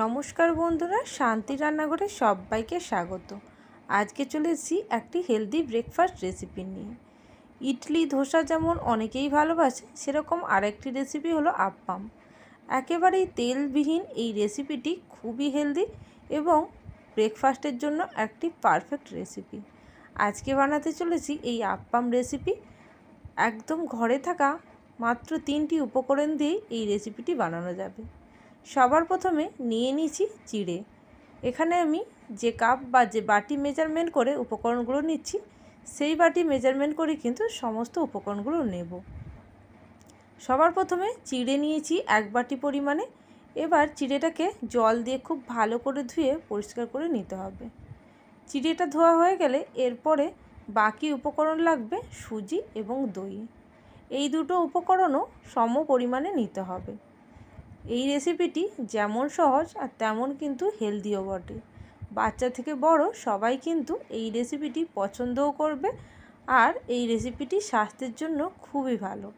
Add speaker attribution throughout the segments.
Speaker 1: নমস্কার বন্ধুরা, শান্তি রান্নাঘরে সবাইকে স্বাগত। আজকে চলে এসেছি একটি হেলদি ব্রেকফাস্ট রেসিপি নিয়ে। ইডলি, ধোসা যেমন অনেকেই ভালোবাসে, সেরকম আরেকটি রেসিপি হলো আপ্পাম একেবারেই তেলবিহীন এই রেসিপিটি খুবই হেলদি এবং ব্রেকফাস্টের জন্য একটি পারফেক্ট রেসিপি আজকে বানাতে চলেছি এই আপ্পাম রেসিপি একদম ঘরে থাকা মাত্র তিনটি উপকরণ দিয়েই এই রেসিপিটি বানানো যাবে। সবার প্রথমে নিয়ে নিচ্ছি চিড়ে এখানে আমি যে কাপ বা যে বাটি মেজারমেন্ট করে উপকরণগুলো নিচ্ছি, সেই বাটি মেজারমেন্ট করে কিন্তু সমস্ত উপকরণগুলো নেব। সবার প্রথমে চিড়ে নিয়েছি এক বাটি পরিমাণে। এবার চিড়েটাকে জল দিয়ে খুব ভালো করে ধুয়ে পরিষ্কার করে নিতে হবে। চিড়েটা ধোয়া হয়ে গেলে এরপরে বাকি উপকরণ লাগবে সুজি এবং দই। এই দুটো উপকরণও সম পরিমাণে নিতে হবে। এই রেসিপিটি যেমন সহজ আর তেমন কিন্তু হেলদিও বটে। বাচ্চা থেকে বড় সবাই কিন্তু এই রেসিপিটি পছন্দও করবে আর এই রেসিপিটি স্বাস্থ্যের জন্য খুবই ভালো।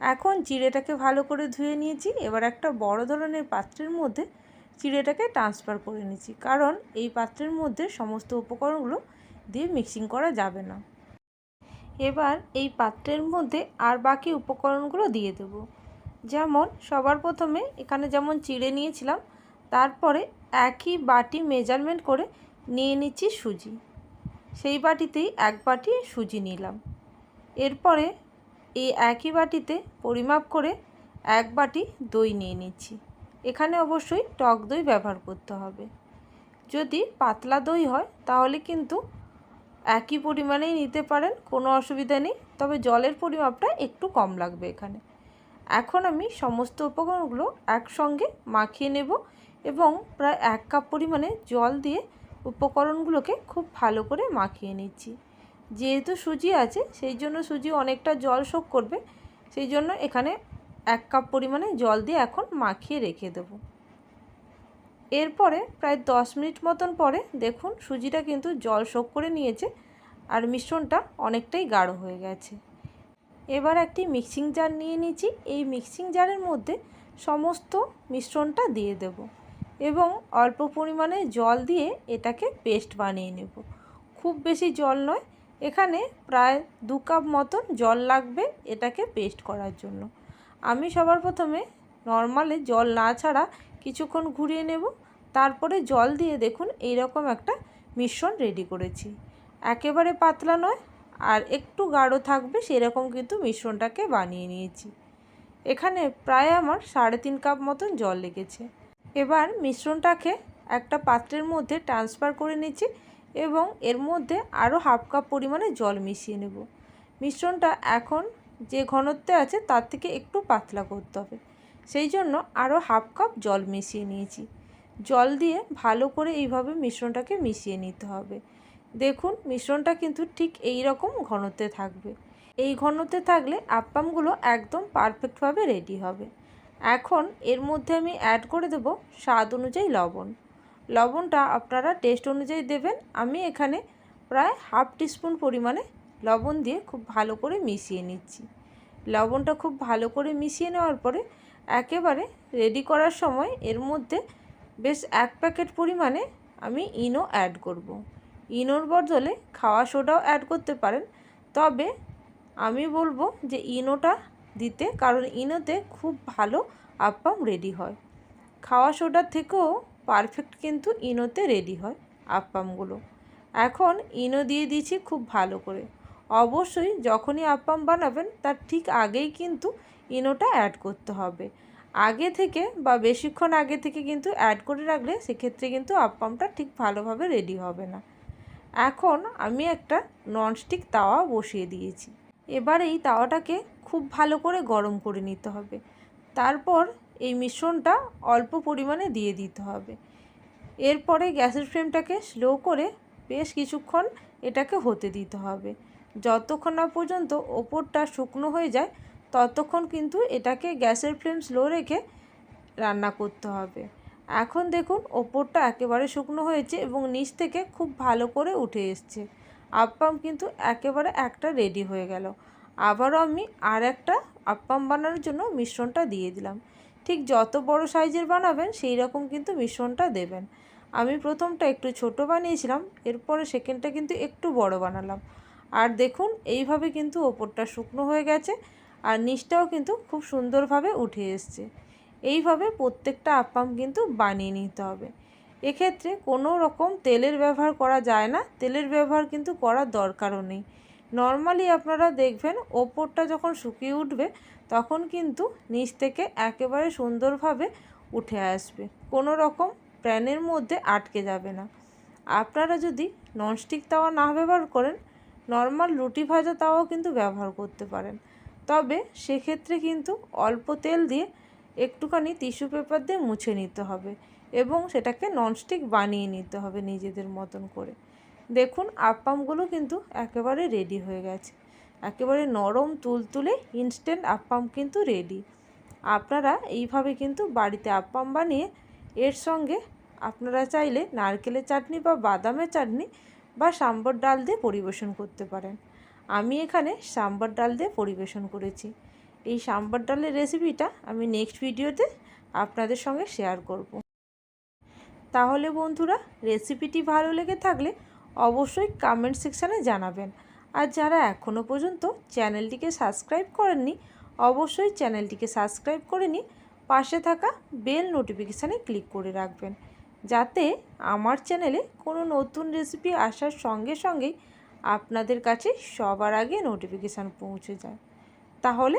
Speaker 1: এখন চিড়েটাকে ভালো করে ধুয়ে নিয়েছি, এবার একটা বড় ধরনের পাত্রের মধ্যে চিড়েটাকে ট্রান্সফার করে নিয়েছি কারণ এই পাত্রের মধ্যে সমস্ত উপকরণগুলো দিয়ে মিক্সিং করা যাবে না। এবার এই পাত্রের মধ্যে আর বাকি উপকরণগুলো দিয়ে দেবো। যেমন সবার প্রথমে এখানে যেমন চিড়ে নিয়েছিলাম, তারপরে একই বাটি মেজারমেন্ট করে নিয়ে নিচ্ছি সুজি। সেই বাটিতেই এক বাটি সুজি নিলাম। এরপরে এই একই বাটিতে পরিমাপ করে এক বাটি দই নিয়ে নিচ্ছি। এখানে অবশ্যই টক দই ব্যবহার করতে হবে। যদি পাতলা দই হয়, তাহলে কিন্তু একই পরিমাণেই নিতে পারেন, কোনো অসুবিধা নেই। তবে জলের পরিমাপটা একটু কম লাগবে এখানে। এখন আমি সমস্ত উপকরণগুলো একসঙ্গে মাখিয়ে নেব এবং প্রায় এক কাপ পরিমাণে জল দিয়ে উপকরণগুলোকে খুব ভালো করে মাখিয়ে নিচ্ছি। যেহেতু সুজি আছে, সেই জন্য সুজি অনেকটা জল শোক করবে, সেই জন্য এখানে এক কাপ পরিমাণে জল দিয়ে এখন মাখিয়ে রেখে দেব। এরপরে প্রায় দশ মিনিট মতন পরে দেখুন সুজিটা কিন্তু জল শোক করে নিয়েছে, আর মিশ্রণটা অনেকটাই গাঢ় হয়ে গেছে। এবার একটি মিক্সিং জার নিয়ে নিচ্ছি। এই মিক্সিং জারের মধ্যে সমস্ত মিশ্রণটা দিয়ে দেব এবং অল্প পরিমাণে জল দিয়ে এটাকে পেস্ট বানিয়ে নেব। খুব বেশি জল নয়, এখানে প্রায় দু কাপ মতন জল লাগবে এটাকে পেস্ট করার জন্য। আমি সবার প্রথমে নর্মালে জল না ছাড়া কিছুক্ষণ ঘুরিয়ে নেব, তারপরে জল দিয়ে দেখুন এইরকম একটা মিশ্রণ রেডি করেছি। একেবারে পাতলা নয় আর একটু গাঢ় থাকবে সেরকম কিন্তু মিশ্রণটাকে বানিয়ে নিয়েছি। এখানে প্রায় আমার সাড়ে তিন কাপ মতন জল লেগেছে। এবার মিশ্রণটাকে একটা পাত্রের মধ্যে ট্রান্সফার করে নিচ্ছি এবং এর মধ্যে আরও হাফ কাপ পরিমাণে জল মিশিয়ে নেব। মিশ্রণটা এখন যে ঘনত্বে আছে তার থেকে একটু পাতলা করতে হবে। সেই জন্য আরও হাফ কাপ জল মিশিয়ে নিয়েছি। জল দিয়ে ভালো করে এইভাবে মিশ্রণটাকে মিশিয়ে নিতে হবে। দেখুন, মিশ্রণটা কিন্তু ঠিক এই রকম ঘনত্বে থাকবে। এই ঘনত্বে থাকলে আপ্পামগুলো একদম পারফেক্টভাবে রেডি হবে। এখন এর মধ্যে আমি অ্যাড করে দেব স্বাদ অনুযায়ী লবণ। লবণটা আপনারা টেস্ট অনুযায়ী দেবেন। আমি এখানে প্রায় হাফ টিস্পুন পরিমাণে লবণ দিয়ে খুব ভালো করে মিশিয়ে নিচ্ছি। লবণটা খুব ভালো করে মিশিয়ে নেওয়ার পরে একেবারে রেডি করার সময় এর মধ্যে বেশ এক প্যাকেট পরিমাণে আমি ইনো অ্যাড করব। ইনোর বদলে খাওয়া সোডাও অ্যাড করতে পারেন। তবে আমি বলব যে ইনোটা দিতে, কারণ ইনোতে খুব ভালো আপ্পাম রেডি হয়। খাওয়া সোডার থেকেও পারফেক্ট কিন্তু ইনোতে রেডি হয় আপ্পামগুলো এখন ইনো দিয়ে দিয়েছি খুব ভালো করে। অবশ্যই যখনই আপ্পাম বানাবেন, তার ঠিক আগেই কিন্তু ইনোটা অ্যাড করতে হবে। আগে থেকে বা বেশিক্ষণ আগে থেকে কিন্তু অ্যাড করে রাখলে সেক্ষেত্রে কিন্তু আপ্পামটা ঠিক ভালোভাবে রেডি হবে না। এখন আমি একটা ননস্টিক তাওয়া বসিয়ে দিয়েছি। এবার এই তাওয়াটাকে খুব ভালো করে গরম করে নিতে হবে। তারপর এই মিশ্রণটা অল্প পরিমাণে দিয়ে দিতে হবে। এরপরে গ্যাসের ফ্লেমটাকে স্লো করে বেশ কিছুক্ষণ এটাকে হতে দিতে হবে। যতক্ষণ না পর্যন্ত ওপরটা শুকনো হয়ে যায়, ততক্ষণ কিন্তু এটাকে গ্যাসের ফ্লেম স্লো রেখে রান্না করতে হবে। এখন দেখুন, ওপরটা একেবারে শুকনো হয়েছে এবং নিচ থেকে খুব ভালো করে উঠে এসছে। আপ্পাম কিন্তু একেবারে একটা রেডি হয়ে গেল। আবারও আমি আর একটা আপ্পাম বানানোর জন্য মিশ্রণটা দিয়ে দিলাম। ঠিক যত বড় সাইজের বানাবেন, সেই রকম কিন্তু মিশ্রণটা দেবেন। আমি প্রথমটা একটু ছোট বানিয়েছিলাম, এরপরে সেকেন্ডটা কিন্তু একটু বড় বানালাম। আর দেখুন, এইভাবে কিন্তু ওপরটা শুকনো হয়ে গেছে আর নিচটাও কিন্তু খুব সুন্দরভাবে উঠে এসছে। এইভাবে প্রত্যেকটা আপ্পাম কিন্তু বানিয়ে নিতে হবে। এক্ষেত্রে কোনো রকম তেলের ব্যবহার করা যায় না, তেলের ব্যবহার কিন্তু করার দরকারও নেই। নর্মালি আপনারা দেখবেন ওপরটা যখন শুকিয়ে উঠবে, তখন কিন্তু নিচ থেকে একেবারে সুন্দরভাবে উঠে আসবে। কোনো রকম প্যানের মধ্যে আটকে যাবে না। আপনারা যদি ননস্টিক তাওয়া না ব্যবহার করেন, নর্মাল রুটি ভাজা তাওয়াও কিন্তু ব্যবহার করতে পারেন। তবে সেক্ষেত্রে কিন্তু অল্প তেল দিয়ে একটুখানি টিস্যু পেপার দিয়ে মুছে নিতে হবে এবং সেটাকে ননস্টিক বানিয়ে নিতে হবে নিজেদের মতন করে। দেখুন আপ্পামগুলো কিন্তু একেবারে রেডি হয়ে গেছে। একেবারে নরম, তুলতুলে ইনস্ট্যান্ট আপ্পাম কিন্তু রেডি আপনারা এইভাবে কিন্তু বাড়িতে আপ্পাম বানিয়ে এর সঙ্গে আপনারা চাইলে নারকেলের চাটনি বা বাদামের চাটনি বা সাম্বর ডাল দিয়ে পরিবেশন করতে পারেন। আমি এখানে সাম্বর ডাল দিয়ে পরিবেশন করেছি। এই সাম্বার ডালের রেসিপিটা আমি নেক্সট ভিডিওতে আপনাদের সঙ্গে শেয়ার করব। তাহলে বন্ধুরা রেসিপিটি ভালো লেগে থাকলে অবশ্যই কমেন্ট সেকশানে জানাবেন। আর যারা এখনও পর্যন্ত চ্যানেলটিকে সাবস্ক্রাইব করেননি, অবশ্যই চ্যানেলটিকে সাবস্ক্রাইব করে নিয়ে পাশে থাকা বেল নোটিফিকেশানে ক্লিক করে রাখবেন। যাতে আমার চ্যানেলে কোনো নতুন রেসিপি আসার সঙ্গে সঙ্গেই আপনাদের কাছে সবার আগে নোটিফিকেশান পৌঁছে যায়। তাহলে